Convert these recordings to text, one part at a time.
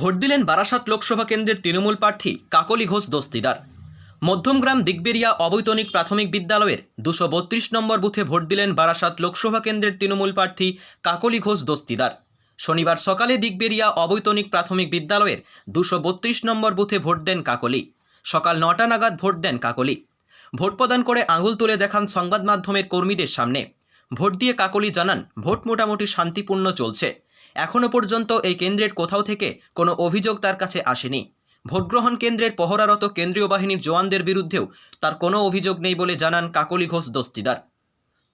Vote দিলেন বারাসাত লোকসভা কেন্দ্রের তৃণমূল প্রার্থী কাকলি ঘোষ দস্তিদার। মধ্যমগ্রাম দিগবেরিয়া অবৈতনিক প্রাথমিক বিদ্যালয়ের দুশো বত্রিশ নম্বর বুথে ভোট দিলেন বারাসাত লোকসভা কেন্দ্রের তৃণমূল প্রার্থী কাকলি ঘোষ দস্তিদার। শনিবার সকালে দিগবেরিয়া অবৈতনিক প্রাথমিক বিদ্যালয়ের দুশো বত্রিশ নম্বর বুথে ভোট দেন কাকলি। সকাল নটা নাগাদ ভোট দেন কাকলি। ভোট প্রদান করে আঙুল তুলে দেখান সংবাদ মাধ্যমের কর্মীদের সামনে। ভোট দিয়ে কাকলি জানান, ভোট মোটামুটি শান্তিপূর্ণ চলছে। এখনও পর্যন্ত এই কেন্দ্রের কোথাও থেকে কোনো অভিযোগ তার কাছে আসেনি। ভোটগ্রহণ কেন্দ্রের পহরারত কেন্দ্রীয় বাহিনীর জওয়ানদের বিরুদ্ধেও তার কোনো অভিযোগ নেই বলে জানান কাকলি ঘোষ দস্তিদার।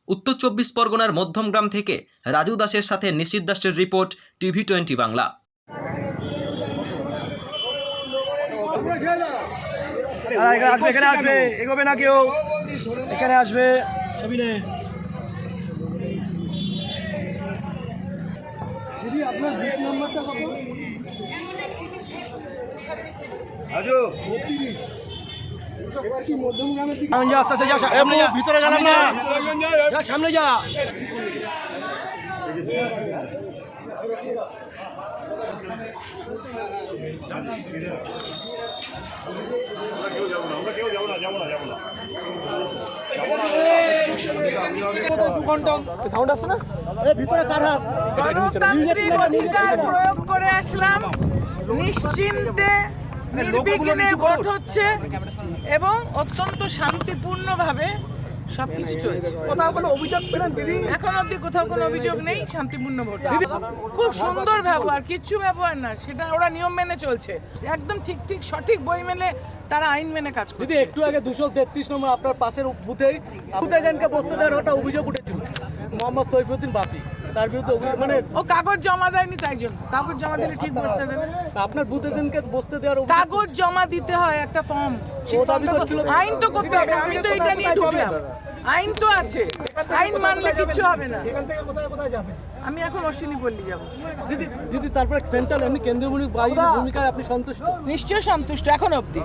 উত্তর চব্বিশ পরগনার মধ্যমগ্রাম থেকে রাজু দাসের সাথে নিশিত দাসের রিপোর্ট, টিভি টোয়েন্টি বাংলা। আসবে, এখানে আসবে, এগোবে না কেউ। এখানে আসবে, ছবি নে আস্তে আস্তে যা সামনে যা। ভিতরে গেলাম না। যা সামনে যা। দু ঘণ্টা? সাউন্ড আসছে না? ভিতরে কার হাত? গণতান্ত্রিক অধিকার প্রয়োগ করে আসলাম। নিশ্চিন্তে নির্বিঘ্নে ভোট হচ্ছে এবং অত্যন্ত শান্তিপূর্ণভাবে সবকিছু চলছে। কোথাও কোনো অভিযোগ পেলেন দিদি? এখন অবধি কোথাও কোনো অভিযোগ নেই শান্তিপূর্ণ ভোট। খুব সুন্দর ব্যবহার কিচ্ছু ব্যবহার না সেটা ওরা নিয়ম মেনে চলছে। একদম ঠিক ঠিক সঠিক বই মেনে তারা আইন মেনে কাজ দিদি করছে। একটু আগে দুশো তেত্রিশ নম্বর আপনার পাশের বুথেই বুথ এজেন্টকে বসতে দেওয়ার একটা অভিযোগ উঠেছিল। মোহাম্মদ সৈফুদ্দিন বাপি। তার বিরুদ্ধে মানে ও কাগজ জমা দেয়নি তাই জন্য। কাগজ জমা দিলে ঠিক বসতে দেবে আপনার বুথ বসতে দেওয়ার কাগজ জমা দিতে হয় একটা ফর্ম। ও দাবি করছিল আইন তো করতে হবে আমি তো এটা নিয়ে ঢুকলাম। আইন তো আছে। আইন মানলে কিচ্ছু হবে না। এখান থেকে কোথায় কোথায় যাবেন? আমি এখন অশ্বিনী পল্লী যাব। দিদি দিদি তারপরে সেন্ট্রাল এমনি কেন্দ্রীয় ভূমিকায় আপনি সন্তুষ্ট? নিশ্চয় সন্তুষ্ট এখন অবধি।